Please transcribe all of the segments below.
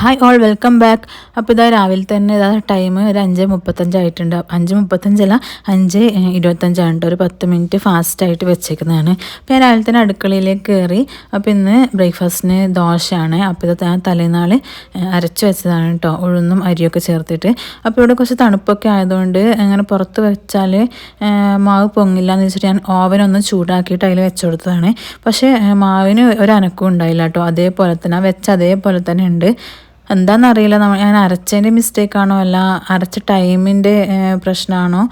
Hi all welcome back അപ്പോൾ ഇതാ രാവിലെ തന്നെ ഇതാ ടൈം ഒരു അഞ്ച് മുപ്പത്തഞ്ചായിട്ടുണ്ട് അഞ്ച് മുപ്പത്തഞ്ചല്ല അഞ്ച് ഇരുപത്തഞ്ചാണ് ഒരു പത്ത് മിനിറ്റ് ഫാസ്റ്റായിട്ട് വെച്ചേക്കുന്നതാണ്. അപ്പോൾ ഞാൻ രാവിലെ തന്നെ അടുക്കളയിലേക്ക് കയറി അപ്പോൾ ഇന്ന് ബ്രേക്ക്ഫാസ്റ്റിന് ദോശയാണ്. അപ്പോൾ ഇത് ഞാൻ തലേനാൾ അരച്ച് വെച്ചതാണ് കേട്ടോ. ഉഴുന്നും അരിയൊക്കെ ചേർത്തിട്ട്. അപ്പോൾ ഇവിടെ കുറച്ച് തണുപ്പൊക്കെ ആയതുകൊണ്ട് അങ്ങനെ പുറത്ത് വെച്ചാൽ മാവ് പൊങ്ങില്ല എന്ന് വെച്ചിട്ട് ഞാൻ ഓവനൊന്ന് ചൂടാക്കിയിട്ട് അതിൽ വെച്ച് കൊടുത്തതാണ്. പക്ഷേ മാവിന് ഒരു അനക്കും ഉണ്ടായില്ല കേട്ടോ. അതേപോലെ തന്നെ വെച്ച അതേപോലെ തന്നെ ഉണ്ട്. എന്താണെന്നറിയില്ല നമ്മൾ ഞാൻ അരച്ചതിന്റെ മിസ്റ്റേക്കാണോ അല്ല അരച്ച ടൈമിന്റെ പ്രശ്നമാണോ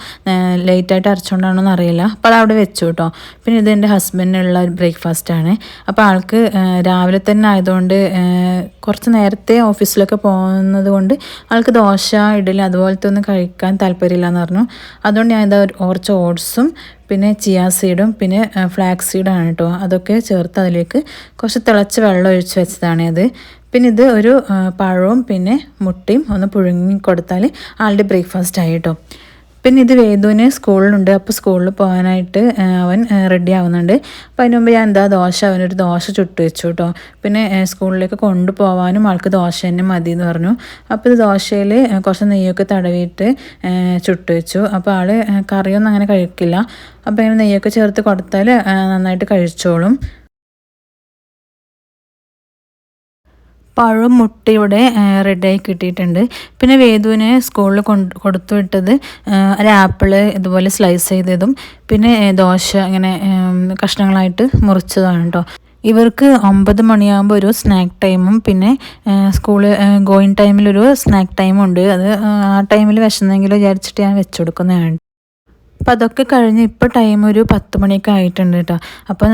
ലേറ്റായിട്ട് അരച്ചുകൊണ്ടാണോ എന്നറിയില്ല അപ്പോൾ അത് അവിടെ വെച്ചു കേട്ടോ പിന്നെ ഇത് എന്റെ ഹസ്ബൻഡിനുള്ള ഒരു ബ്രേക്ക്ഫാസ്റ്റാണ് അപ്പോൾ ആൾക്ക് രാവിലെ തന്നെ ആയതുകൊണ്ട് കുറച്ച് നേരത്തെ ഓഫീസിലൊക്കെ പോകുന്നത് കൊണ്ട് ആൾക്ക് ദോശ ഇഡലി അതുപോലത്തെ ഒന്നും കഴിക്കാൻ താല്പര്യമില്ല എന്ന് പറഞ്ഞു. അതുകൊണ്ട് ഞാൻ ഇതാ കുറച്ച് ഓട്സും പിന്നെ ചിയാ സീഡും പിന്നെ ഫ്ലാക്സ് സീഡാണ് കേട്ടോ അതൊക്കെ ചേർത്ത് അതിലേക്ക് കുറച്ച് തിളച്ച് വെള്ളം ഒഴിച്ച് വെച്ചതാണ് അത് പിന്നെ ഇത് ഒരു പഴവും പിന്നെ മുട്ടയും ഒന്ന് പുഴുങ്ങി കൊടുത്താൽ ആളുടെ ബ്രേക്ക്ഫാസ്റ്റ് ആയിട്ടോ പിന്നെ ഇത് വേദുവിന് സ്കൂളിലുണ്ട്. അപ്പോൾ സ്കൂളിൽ പോകാനായിട്ട് അവൻ റെഡി ആവുന്നുണ്ട്. അപ്പോൾ അതിന് മുമ്പ് ഞാൻ എന്താ ദോശ അവനൊരു ദോശ ചുട്ടു വെച്ചു കേട്ടോ പിന്നെ സ്കൂളിലേക്ക് കൊണ്ടുപോകാനും ആൾക്ക് ദോശ തന്നെ മതി എന്ന് പറഞ്ഞു. അപ്പോൾ ഇത് ദോശയിൽ കുറച്ച് നെയ്യൊക്കെ തടവിയിട്ട് ചുട്ടു വെച്ചു. അപ്പോൾ ആൾ കറിയൊന്നും അങ്ങനെ കഴിക്കില്ല. അപ്പോൾ ഇങ്ങനെ നെയ്യൊക്കെ ചേർത്ത് കൊടുത്താൽ നന്നായിട്ട് കഴിച്ചോളും. പഴം മുട്ടയുടെ റെഡിയായി കിട്ടിയിട്ടുണ്ട്. പിന്നെ വേദുവിനെ സ്കൂളിൽ കൊണ്ട് കൊടുത്തു വിട്ടത് ഒരു ആപ്പിൾ ഇതുപോലെ സ്ലൈസ് ചെയ്തതും പിന്നെ ദോശ ഇങ്ങനെ കഷ്ണങ്ങളായിട്ട് മുറിച്ചതാണ് കേട്ടോ ഇവർക്ക് ഒമ്പത് മണിയാകുമ്പോൾ ഒരു സ്നാക്ക് ടൈമും പിന്നെ സ്കൂൾ ഗോയിങ് ടൈമിലൊരു സ്നാക്ക് ടൈമും ഉണ്ട് അത് ആ ടൈമിൽ വിശന്നെങ്കിൽ വിചാരിച്ചിട്ട് ഞാൻ വെച്ചു കൊടുക്കുന്നതാണ് അപ്പം അതൊക്കെ കഴിഞ്ഞ് ഇപ്പോൾ ടൈം ഒരു പത്ത് മണിയൊക്കെ ആയിട്ടുണ്ട് കേട്ടോ അപ്പം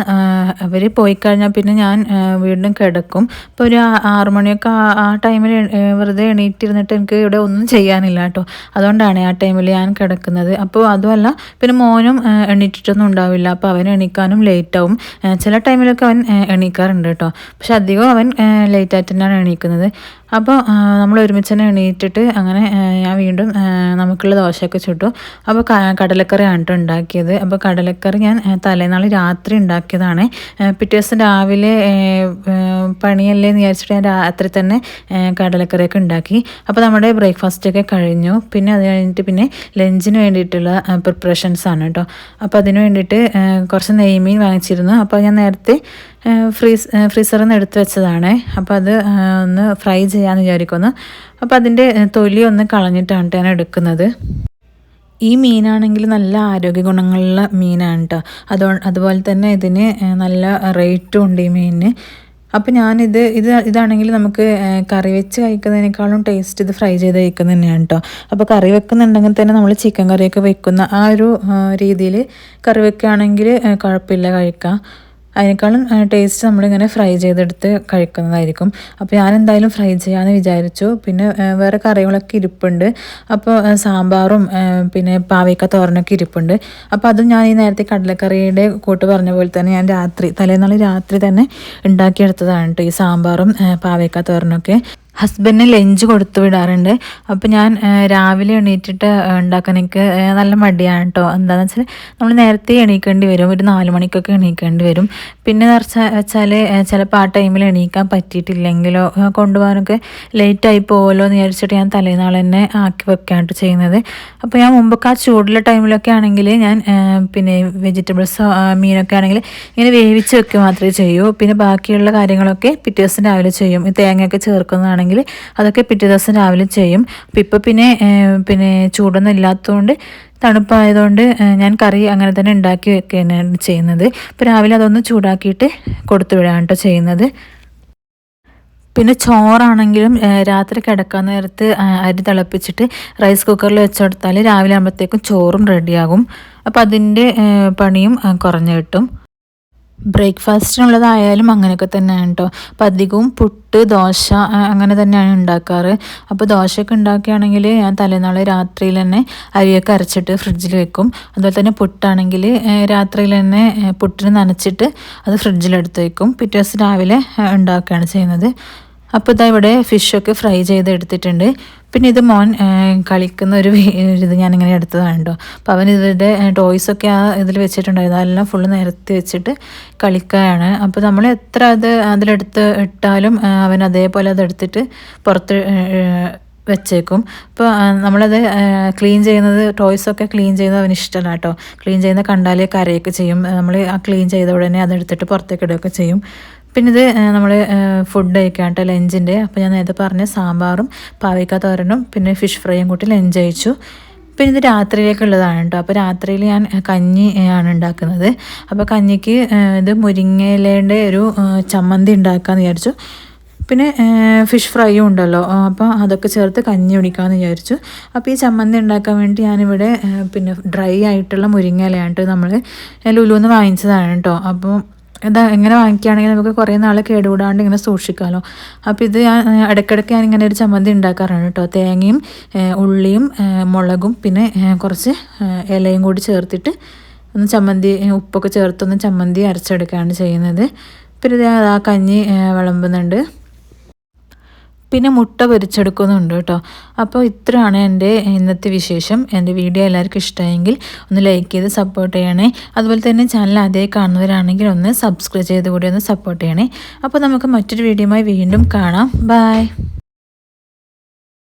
അവർ പോയി കഴിഞ്ഞാൽ പിന്നെ ഞാൻ വീണ്ടും കിടക്കും. ഇപ്പോൾ ഒരു ആറ് മണിയൊക്കെ ആ ടൈമിൽ വെറുതെ എണീറ്റിരുന്നിട്ട് എനിക്ക് ഇവിടെ ഒന്നും ചെയ്യാനില്ല കേട്ടോ അതുകൊണ്ടാണ് ആ ടൈമിൽ ഞാൻ കിടക്കുന്നത്. അപ്പോൾ അതുമല്ല പിന്നെ മോനും എണീറ്റിട്ടൊന്നും ഉണ്ടാവില്ല. അപ്പോൾ അവൻ എണീക്കാനും ലേറ്റാവും ചില ടൈമിലൊക്കെ അവൻ എണീക്കാറുണ്ട് കേട്ടോ പക്ഷെ അധികം അവൻ ലേറ്റായിട്ട് തന്നെയാണ് എണീക്കുന്നത്. അപ്പോൾ നമ്മൾ ഒരുമിച്ച് തന്നെ എണീറ്റിട്ട് അങ്ങനെ ഞാൻ വീണ്ടും നമുക്കുള്ള ദോശയൊക്കെ ചുട്ടു. അപ്പോൾ കടലക്കറിയാണ് കേട്ടോ ഉണ്ടാക്കിയത്. അപ്പോൾ കടലക്കറി ഞാൻ തലേനാൾ രാത്രി ഉണ്ടാക്കിയതാണ്. പിറ്റേ ദിവസം രാവിലെ പണിയല്ലേ എന്ന് വിചാരിച്ചിട്ട് ഞാൻ രാത്രി തന്നെ കടലക്കറിയൊക്കെ ഉണ്ടാക്കി. അപ്പോൾ നമ്മുടെ ബ്രേക്ക്ഫാസ്റ്റൊക്കെ കഴിഞ്ഞു. പിന്നെ അത് കഴിഞ്ഞിട്ട് പിന്നെ ലഞ്ചിന് വേണ്ടിയിട്ടുള്ള പ്രിപ്പറേഷൻസ് ആണ് കേട്ടോ അപ്പോൾ അതിന് വേണ്ടിയിട്ട് കുറച്ച് നെയ്മീൻ വാങ്ങിച്ചിരുന്നു. അപ്പോൾ ഞാൻ നേരത്തെ ഫ്രീസ് ഫ്രീസറിൽ നിന്ന് എടുത്ത് വെച്ചതാണ്. അപ്പോൾ അത് ഒന്ന് ഫ്രൈ ചെയ്യാമെന്ന് വിചാരിക്കുന്നു. അപ്പോൾ അതിന്റെ തൊലി ഒന്ന് കളഞ്ഞിട്ടാണ് ഞാൻ എടുക്കുന്നത്. ഈ മീനാണെങ്കിൽ നല്ല ആരോഗ്യ ഗുണങ്ങളുള്ള മീനാണ് കേട്ടോ അതോ അതുപോലെ തന്നെ ഇതിന് നല്ല റേറ്റും ഉണ്ട് ഈ മീനിന്. അപ്പോൾ ഞാനിത് ഇത് ഇതാണെങ്കിൽ നമുക്ക് കറി വെച്ച് കഴിക്കുന്നതിനേക്കാളും ടേസ്റ്റ് ഇത് ഫ്രൈ ചെയ്ത് കഴിക്കുന്നത് തന്നെയാണ് കേട്ടോ അപ്പോൾ കറി വെക്കുന്നുണ്ടെങ്കിൽ തന്നെ നമ്മൾ ചിക്കൻ കറിയൊക്കെ വെക്കുന്ന ആ ഒരു രീതിയിൽ കറി വെക്കുകയാണെങ്കിൽ കുഴപ്പമില്ല കഴിക്കാം. അതിനേക്കാളും ടേസ്റ്റ് നമ്മളിങ്ങനെ ഫ്രൈ ചെയ്തെടുത്ത് കഴിക്കുന്നതായിരിക്കും. അപ്പോൾ ഞാൻ എന്തായാലും ഫ്രൈ ചെയ്യാമെന്ന് വിചാരിച്ചു. പിന്നെ വേറെ കറികളൊക്കെ ഇരിപ്പുണ്ട്. അപ്പോൾ സാമ്പാറും പിന്നെ പാവയ്ക്ക തോരനൊക്കെ ഇരിപ്പുണ്ട്. അപ്പോൾ അതും ഞാൻ ഈ നേരത്തെ കടലക്കറിയുടെ കൂട്ട് പറഞ്ഞ പോലെ തന്നെ ഞാൻ രാത്രി തലേന്നാൾ രാത്രി തന്നെ ഉണ്ടാക്കിയെടുത്തതാണ് കേട്ടോ ഈ സാമ്പാറും പാവയ്ക്ക തോരനൊക്കെ. ഹസ്ബൻഡിന് ലഞ്ച് കൊടുത്തു വിടാറുണ്ട്. അപ്പോൾ ഞാൻ രാവിലെ എണീറ്റിട്ട് ഉണ്ടാക്കാൻ എനിക്ക് നല്ല മടിയാണ് കേട്ടോ എന്താണെന്ന് വെച്ചാൽ നമ്മൾ നേരത്തെ എണീക്കേണ്ടി വരും. ഒരു നാല് മണിക്കൊക്കെ എണീക്കേണ്ടി വരും. പിന്നെ വെച്ചാൽ ചിലപ്പോൾ ആ ടൈമിൽ എണീക്കാൻ പറ്റിയിട്ടില്ലെങ്കിലോ കൊണ്ടുപോകാനൊക്കെ ലേറ്റായി പോകുമല്ലോ എന്ന് വിചാരിച്ചിട്ട് ഞാൻ തലേനാൾ തന്നെ ആക്കി വെക്കാനായിട്ട് ചെയ്യുന്നത്. അപ്പോൾ ഞാൻ മുമ്പൊക്കെ ആ ചൂടുള്ള ടൈമിലൊക്കെ ആണെങ്കിൽ ഞാൻ പിന്നെ വെജിറ്റബിൾസോ മീനൊക്കെ ആണെങ്കിൽ ഇങ്ങനെ വേവിച്ച് വെക്കുക മാത്രമേ ചെയ്യൂ. പിന്നെ ബാക്കിയുള്ള കാര്യങ്ങളൊക്കെ പിറ്റേ ദിവസം രാവിലെ ചെയ്യും. ഈ തേങ്ങയൊക്കെ ചേർക്കുന്നതാണ് ആണെങ്കിൽ അതൊക്കെ പിറ്റേ ദിവസം രാവിലെ ചെയ്യും. അപ്പം ഇപ്പം പിന്നെ പിന്നെ ചൂടൊന്നും ഇല്ലാത്തതുകൊണ്ട് തണുപ്പായതുകൊണ്ട് ഞാൻ കറി അങ്ങനെ തന്നെ ഉണ്ടാക്കി വെക്കുകയാണ് ചെയ്യുന്നത്. അപ്പോൾ രാവിലെ അതൊന്ന് ചൂടാക്കിയിട്ട് കൊടുത്തു വിടാണ് കേട്ടോ ചെയ്യുന്നത്. പിന്നെ ചോറാണെങ്കിലും രാത്രി കിടക്കാൻ നേരത്ത് അരി തിളപ്പിച്ചിട്ട് റൈസ് കുക്കറിൽ വെച്ചെടുത്താൽ രാവിലെ ആകുമ്പോഴത്തേക്കും ചോറും റെഡിയാകും. അപ്പോൾ അതിന്റെ പണിയും കുറഞ്ഞു കിട്ടും. ബ്രേക്ക്ഫാസ്റ്റിനുള്ളതായാലും അങ്ങനെയൊക്കെ തന്നെയാണ് കേട്ടോ അപ്പം അധികവും പുട്ട് ദോശ അങ്ങനെ തന്നെയാണ് ഉണ്ടാക്കാറ്. അപ്പോൾ ദോശയൊക്കെ ഉണ്ടാക്കുകയാണെങ്കിൽ ഞാൻ തലേനാൾ രാത്രിയിൽ തന്നെ അരിയൊക്കെ അരച്ചിട്ട് ഫ്രിഡ്ജിൽ വെക്കും. അതുപോലെ തന്നെ പുട്ടാണെങ്കിൽ രാത്രിയിൽ തന്നെ പുട്ടിന് നനച്ചിട്ട് അത് ഫ്രിഡ്ജിലെടുത്ത് വെക്കും. പിറ്റേ ദിവസം രാവിലെ ഉണ്ടാക്കുകയാണ് ചെയ്യുന്നത്. അപ്പോൾ ഇതാ ഇവിടെ ഫിഷൊക്കെ ഫ്രൈ ചെയ്ത് എടുത്തിട്ടുണ്ട്. പിന്നെ ഇത് മോൻ കളിക്കുന്ന ഒരു ഇത് ഞാനിങ്ങനെ എടുത്തതാണ് കേട്ടോ അപ്പോൾ അവൻ ഇവരുടെ ടോയ്സൊക്കെ ആ ഇതിൽ വെച്ചിട്ടുണ്ടായിരുന്നു. അതെല്ലാം ഫുള്ള് നിരത്തി വെച്ചിട്ട് കളിക്കുകയാണ്. അപ്പോൾ നമ്മൾ എത്ര അത് അതിലെടുത്ത് ഇട്ടാലും അവൻ അതേപോലെ അതെടുത്തിട്ട് പുറത്ത് വെച്ചേക്കും. ഇപ്പോൾ നമ്മളത് ക്ലീൻ ചെയ്യുന്നത് ടോയ്സൊക്കെ ക്ലീൻ ചെയ്യുന്നത് അവന് ഇഷ്ടമല്ല കേട്ടോ. ക്ലീൻ ചെയ്യുന്ന കണ്ടാലേ കരയൊക്കെ ചെയ്യും. നമ്മൾ ആ ക്ലീൻ ചെയ്ത ഉടനെ അതെടുത്തിട്ട് പുറത്തേക്ക് ഇടുകയൊക്കെ ചെയ്യും. പിന്നെ ഇത് നമ്മൾ ഫുഡ് കഴിക്കാം കേട്ടോ ലഞ്ചിന്റെ അപ്പോൾ ഞാൻ നേരത്തെ പറഞ്ഞ സാമ്പാറും പാവയ്ക്ക തോരനും പിന്നെ ഫിഷ് ഫ്രൈയും കൂട്ടി ലഞ്ച് കഴിച്ചു. പിന്നെ ഇത് രാത്രിയിലേക്കുള്ളതാണ് കേട്ടോ. അപ്പോൾ രാത്രിയിൽ ഞാൻ കഞ്ഞി ആണ് ഉണ്ടാക്കുന്നത്. അപ്പോൾ കഞ്ഞിക്ക് ഇത് മുരിങ്ങയിലേന്റെ ഒരു ചമ്മന്തി ഉണ്ടാക്കാമെന്ന് വിചാരിച്ചു. പിന്നെ ഫിഷ് ഫ്രൈയും ഉണ്ടല്ലോ. അപ്പോൾ അതൊക്കെ ചേർത്ത് കഞ്ഞി കുടിക്കാമെന്ന് വിചാരിച്ചു. അപ്പോൾ ഈ ചമ്മന്തി ഉണ്ടാക്കാൻ വേണ്ടി ഞാനിവിടെ പിന്നെ ഡ്രൈ ആയിട്ടുള്ള മുരിങ്ങയിലയാണ് നമ്മൾ ലുലുന്ന് വാങ്ങിച്ചതാണ് കേട്ടോ. അപ്പോൾ ഇതാ എങ്ങനെ വാങ്ങിക്കുകയാണെങ്കിൽ നമുക്ക് കുറേ നാൾ കേടുകൂടാണ്ട് ഇങ്ങനെ സൂക്ഷിക്കാമല്ലോ അപ്പോൾ ഇത് ഞാൻ ഇടയ്ക്കിടയ്ക്ക് ഞാൻ ഇങ്ങനെ ഒരു ചമ്മന്തി ഉണ്ടാക്കാറാണ് കേട്ടോ. തേങ്ങയും ഉള്ളിയും മുളകും പിന്നെ കുറച്ച് ഇലയും കൂടി ചേർത്തിട്ട് ഒന്ന് ചമ്മന്തി ഉപ്പൊക്കെ ചേർത്തൊന്ന് ചമ്മന്തി അരച്ചെടുക്കുകയാണ് ചെയ്യുന്നത്. പിന്നെ ഇത് ആ കഞ്ഞി വിളമ്പുന്നുണ്ട്. പിന്നെ മുട്ട പൊരിച്ചെടുക്കുന്നുണ്ട് കേട്ടോ. അപ്പോൾ ഇത്രയാണ് എന്റെ ഇന്നത്തെ വിശേഷം. എന്റെ വീഡിയോ എല്ലാവർക്കും ഇഷ്ടമായെങ്കിൽ ഒന്ന് ലൈക്ക് ചെയ്ത് സപ്പോർട്ട് ചെയ്യണേ. അതുപോലെ തന്നെ ചാനൽ അതേ കാണുന്നവരാണെങ്കിൽ ഒന്ന് സബ്സ്ക്രൈബ് ചെയ്ത് കൂടി ഒന്ന് സപ്പോർട്ട് ചെയ്യണേ. അപ്പോൾ നമുക്ക് മറ്റൊരു വീഡിയോയുമായി വീണ്ടും കാണാം. ബൈ.